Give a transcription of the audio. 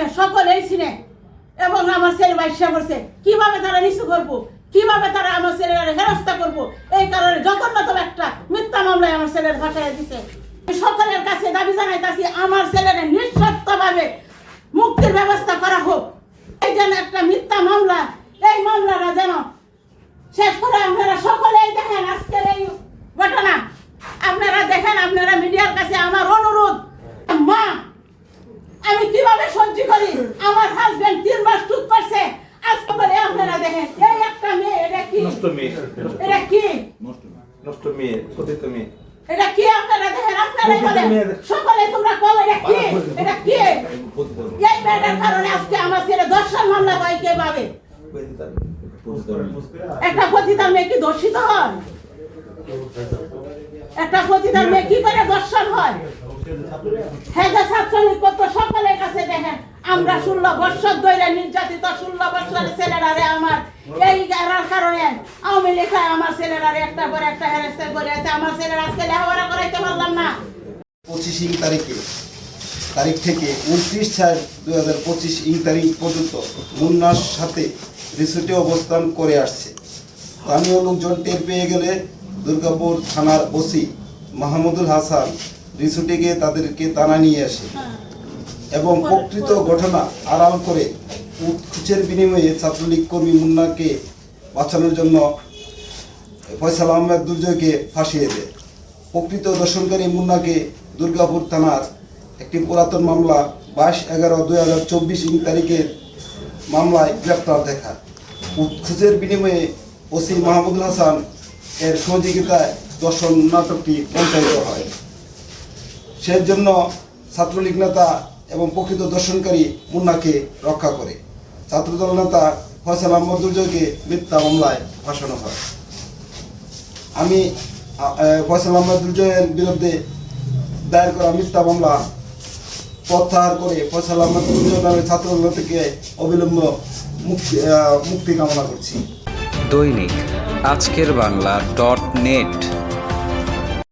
নামে সকলেই চিনে এবং আমার ছেলে বাইশা করছে, কীভাবে তারা নিচু করব? কীভাবে তারা আমার ছেলের হেরস্তা করব? এই কারণে জঘন্যতম একটা মিথ্যা মামলায় আমার ছেলের ভাষায় দিছে সকলের কাছে দাবি জানাইতাছি, আমার ছেলের নিঃশর্তভাবে মুক্তির ব্যবস্থা করা হোক। এই যেন একটা মিথ্যা মামলা, এই মামলাটা যেন শেষ করে আপনারা সকলেই দেখেন আজকের এই ঘটনা আপনারা দেখেন আপনারা মিডিয়ার কাছে আমার অনুরোধ মা আমি কীভাবে সহ্য করি? আমার হাজবেন্ড তিন মাস টুক করছে। আজকে আপনারা দেখেন এই একটা মেয়ে এটা কি? নষ্ট মেয়ে। এটা কি? নষ্ট মেয়ে। কথিত মেয়ে এটা কি আপনারা দেখেন? আপনারাই বলেন সকলে তোমরা কম এটা কি? এটা কি? এই মেয়েটার কারণে আজকে আমার ছেলে দর্শন মামলা পাই কে পাবে? একটা পতিতার মেয়ে কি দর্শিত হয়? একটা পতিতার মেয়ে কি করে দর্শন হয়? হ্যাঁ ছাত্রলীগ আমরা ষোলো বৎসর ধরে নির্যাতিত ষোলো বৎসরের ছেলেরারে আমার এই এরার কারণে আওয়ামী লীগ আমার ছেলেরারে একটা করে একটা হেরেস্তা করে আছে। আমার ছেলেরা আজকে লেখাপড়া করাইতে পারলাম না। পঁচিশ ইং তারিখে তারিখ থেকে উনত্রিশ চার দুই হাজার পঁচিশ ইং তারিখ পর্যন্ত মুন্নার সাথে রিসোর্টে অবস্থান করে আসছে। স্থানীয় লোকজন টের পেয়ে গেলে দুর্গাপুর থানার ওসি মাহমুদুল হাসান রিসোর্টে গিয়ে তাদেরকে তানা নিয়ে আসে। এবং প্রকৃত ঘটনা আড়াল করে উৎকুচের বিনিময়ে ছাত্রলীগ কর্মী মুন্নাকে বাঁচানোর জন্য ফয়সাল আহমেদ দুর্জয়কে ফাঁসিয়ে দেয়। প্রকৃত দর্শনকারী মুন্নাকে দুর্গাপুর থানার একটি পুরাতন মামলা বাইশ এগারো দুই হাজার চব্বিশ ইং তারিখের মামলায় গ্রেপ্তার দেখা উৎখোঁজের বিনিময়ে ওসি মাহমুদুল হাসান এর সহযোগিতায় দর্শন নাটকটি মঞ্চায়িত হয়। সেই জন্য ছাত্রলীগ নেতা এবং প্রকৃত দর্শনকারী মুন্নাকে রক্ষা করে। ছাত্রদল নেতা ফয়সাল আহমদ দুর্জয়কে মিথ্যা মামলায় ফাঁসানো হয়। আমি ফয়সাল আহমদ দুর্জয়ের বিরুদ্ধে দায়ের করা মিথ্যা মামলা প্রত্যাহার করে ফয়সাল আহমদ দুর্জয় নামে ছাত্রদল থেকে অবিলম্ব মুক্তি মুক্তি কামনা করছি। দৈনিক আজকের বাংলা ডট নেট।